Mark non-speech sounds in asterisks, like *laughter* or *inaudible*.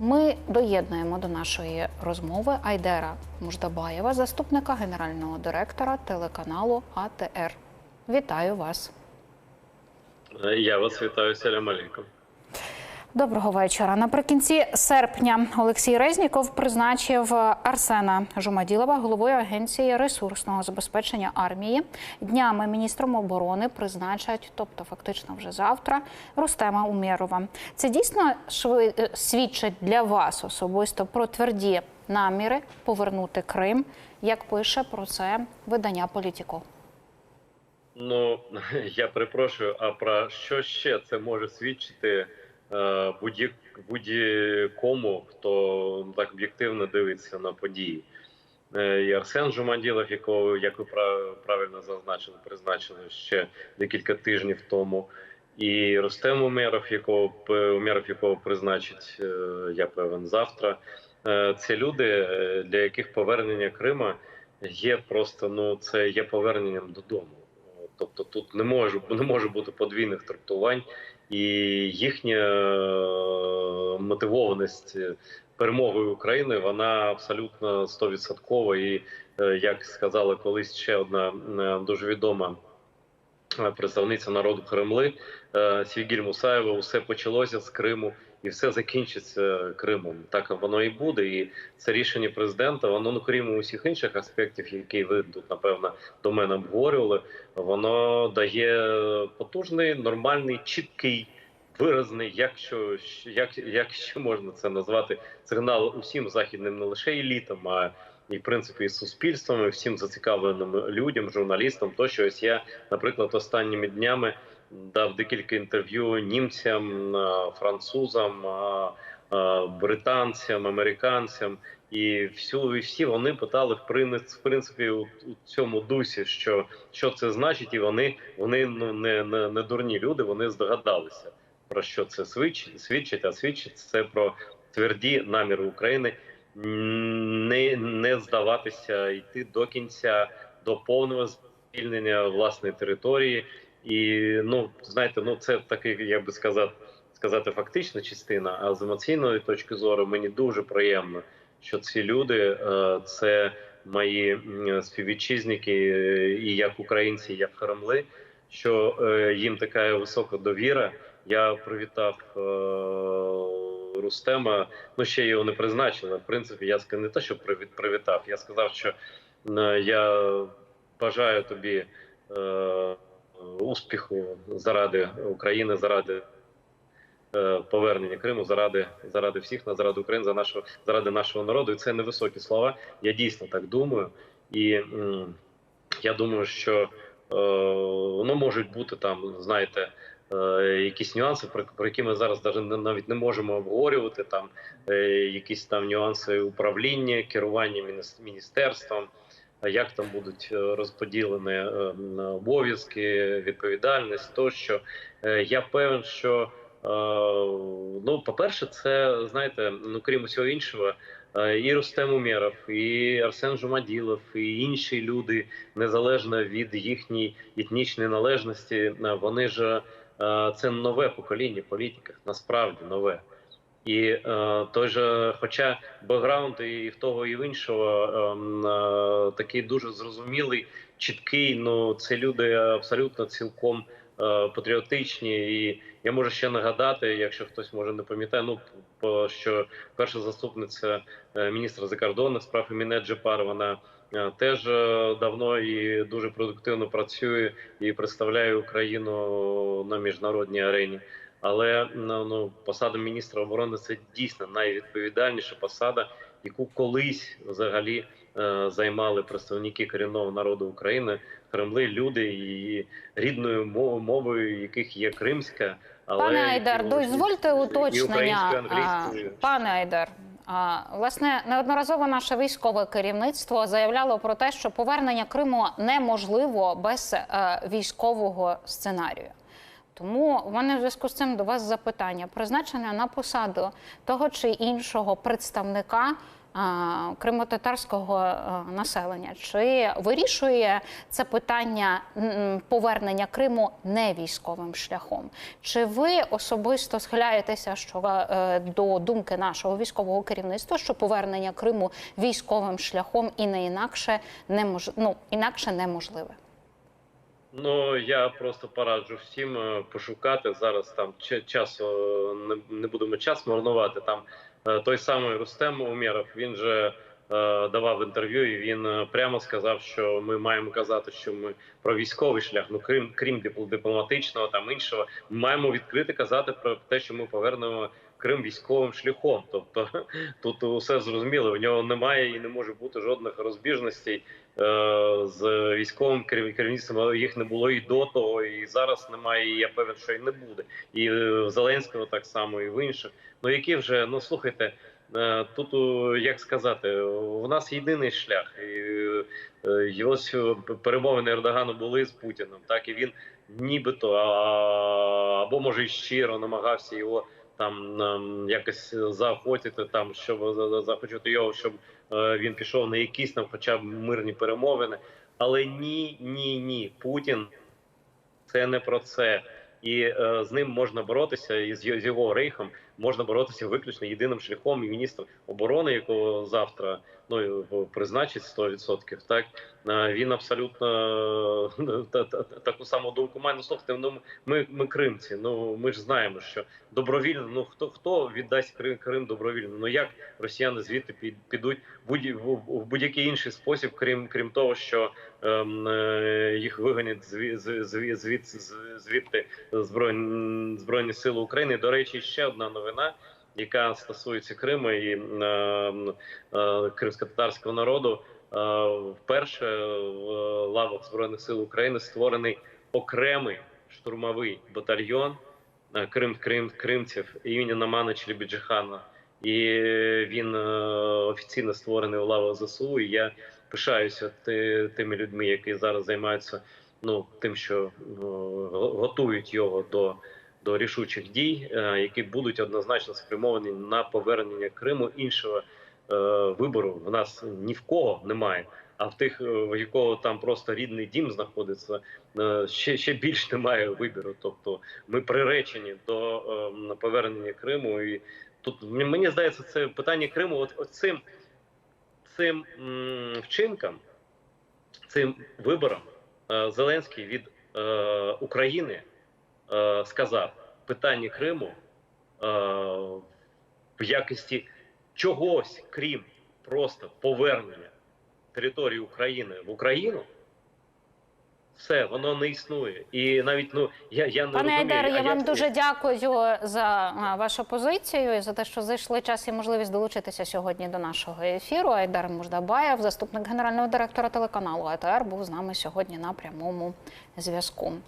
Ми доєднуємо до нашої розмови Айдера Муждабаєва, заступника генерального директора телеканалу АТР. Вітаю вас. Я вас вітаю, селя алейкум. Доброго вечора. Наприкінці серпня Олексій Резніков призначив Арсена Жумаділова головою агенції ресурсного забезпечення армії. Днями міністром оборони призначать, тобто фактично вже завтра, Рустема Умєрова. Це дійсно е, свідчить для вас особисто про тверді наміри повернути Крим, як пише про це видання Політіко. Ну *laughs* я перепрошую. А про що ще це може свідчити будь-кому, хто так об'єктивно дивиться на події? Е, І Арсен Жуманділов, якого, як ви прав- правильно зазначили, призначили ще декілька тижнів тому, і Рустем Умеров, якого Умеров, якого призначить, е, я певен, завтра. Е, Це люди, е, для яких повернення Крима є просто ну це є поверненням додому. Тобто тут не може не може бути подвійних трактувань, і їхня е, мотивованість перемогою України вона абсолютно стовідсоткова. І е, як сказала колись ще одна е, дуже відома представниця народу Кремли Свігіль Мусаєва, усе почалося з Криму. І все закінчиться Кримом. Так воно і буде. І це рішення президента. Воно ну крім усіх інших аспектів, які ви тут напевно до мене обговорювали. Воно дає потужний, нормальний, чіткий, виразний, якщо як, як ще можна це назвати, сигнал усім західним не лише елітам, а і в принципі і суспільством, і всім зацікавленим людям, журналістам. Тощо ось я, наприклад, останніми днями дав декілька інтерв'ю німцям, французам, а, а, британцям, американцям. І всю всі вони питали в принципі у, у цьому дусі, що що це значить, і вони вони ну не, не, не дурні люди. Вони здогадалися про що це свідчить, свідчить, а свідчить це про тверді наміри України не, не здаватися, йти до кінця до повного звільнення власної території. І ну знаєте, ну це такий, як би сказав, сказати, фактична частина. А з емоційної точки зору мені дуже приємно, що ці люди е, це мої співвітчизники, е, і як українці, і як Кремли, що е, їм така висока довіра. Я привітав Рустема. Ну ще його не призначили. В принципі, я не те, що привіт- привітав. Я сказав, що я бажаю тобі. Успіху заради України, заради е, повернення Криму, заради заради всіх нас, заради України, за нашого заради нашого народу. І це невисокі слова. Я дійсно так думаю, і я думаю, що е, воно можуть бути там, знаєте. е, Якісь нюанси, про, про які ми зараз не- навіть не можемо обговорювати. Там е, якісь там нюанси управління, керування мініс- міністерством, як там будуть е, розподілені е, обов'язки, відповідальність тощо. Е, Я певен, що е, ну, по-перше, це знаєте, ну крім усього іншого, е, і Рустем Умєров, і Арсен Жумаділов, і інші люди, незалежно від їхньої етнічної належності, е, вони ж е, це нове покоління політиків, насправді нове. І е, той же, хоча бекграунд і в того, і в іншого ем, е, такий дуже зрозумілий, чіткий. Ну це люди абсолютно цілком е, патріотичні. І я можу ще нагадати, якщо хтось може не пам'ятає, ну що перша заступниця е, міністра закордонних справ Еміне Джепар, вона е, теж давно і дуже продуктивно працює і представляє Україну на міжнародній арені. Але ну, ну посада міністра оборони це дійсно найвідповідальніша посада, яку колись взагалі займали представники корінного народу України, Кремли, люди і рідною мовою, яких є кримська, але Пане Айдар, дозвольте уточнення. Пане Айдар, власне, неодноразово наше військове керівництво заявляло про те, що повернення Криму неможливо без е, військового сценарію. Тому в мене в зв'язку з цим до вас запитання: призначення на посаду того чи іншого представника а, кримськотатарського е, населення. Чи вирішує це питання повернення Криму не військовим шляхом? Чи ви особисто схиляєтеся що е, до думки нашого військового керівництва, що повернення Криму військовим шляхом і не інакше немож... ну, інакше неможливе? Ну я просто пораджу всім е, пошукати зараз. Там часу не, будемо час марнувати. Там той самий Рустем Умєров, він же е, давав інтерв'ю, і він е, прямо сказав, що ми маємо казати, що ми про військовий шлях, ну крім крім дипломатичного там іншого, ми маємо відкрити казати про те, що ми повернемо. Крим військовим шляхом, тобто *laughs* тут усе зрозуміло. У нього немає і не може бути жодних розбіжностей е, з військовим керів- керівництвом. Їх не було і до того, і зараз немає. І я певен, що і не буде. І е, в Зеленського так само, і в інших. Ну які вже ну слухайте. е, Тут як сказати, у нас єдиний шлях, і е, ось е, перемовини Ердогану були з Путіним, так і він нібито або може і щиро намагався його там ем, якось заохотити, там щоб за- за- захочути його, щоб е, він пішов на якісь там, хоча б мирні перемовини. Але ні, ні, ні, Путін це не про це. І е, з ним можна боротися, і з, з його рейхом можна боротися виключно єдиним шляхом. І міністр оборони, якого завтра ну призначить 100%, так е, він абсолютно е, *laughs* та, та, та- таку саму думку має. Ну слухайте, ну ми, ми кримці. Ну ми ж знаємо, що добровільно. Ну хто хто віддасть Крим, Крим добровільно? Ну як росіяни звідти під- підуть будь в, будь-який інший спосіб, крім крім того, що ем, е, їх виганять зві, з- зві, звідси звідти збройні збройні сили України. До речі, ще одна новина. Яка стосується Криму і е, е, кримсько-татарського народу, е, вперше в лавах збройних сил України створений окремий штурмовий батальйон е, Крим, Крим, кримців імені Намана Челебіджихана. І він е, офіційно створений у лавах ЗСУ. І я пишаюся ти- тими людьми, які зараз займаються ну тим, що е, готують його до, до рішучих дій, е, які будуть однозначно спрямовані на повернення Криму. Іншого е, вибору в нас ні в кого немає. А в тих, е, в якого там просто рідний дім знаходиться, ще ще більш немає вибору. Тобто ми приречені до е, повернення Криму. І тут мені здається, це питання Криму. От, от цим, цим вчинкам, цим вибором Зеленський від е, України е, сказав питання Криму е, в якості чогось, крім просто повернення території України в Україну. Все, воно не існує. І навіть ну я, я не Пане. Айдар, я вам це- дуже дякую за вашу позицію і за те, що знайшли час і можливість долучитися сьогодні до нашого ефіру. Айдар Муждабаєв, заступник генерального директора телеканалу АТР, був з нами сьогодні на прямому зв'язку.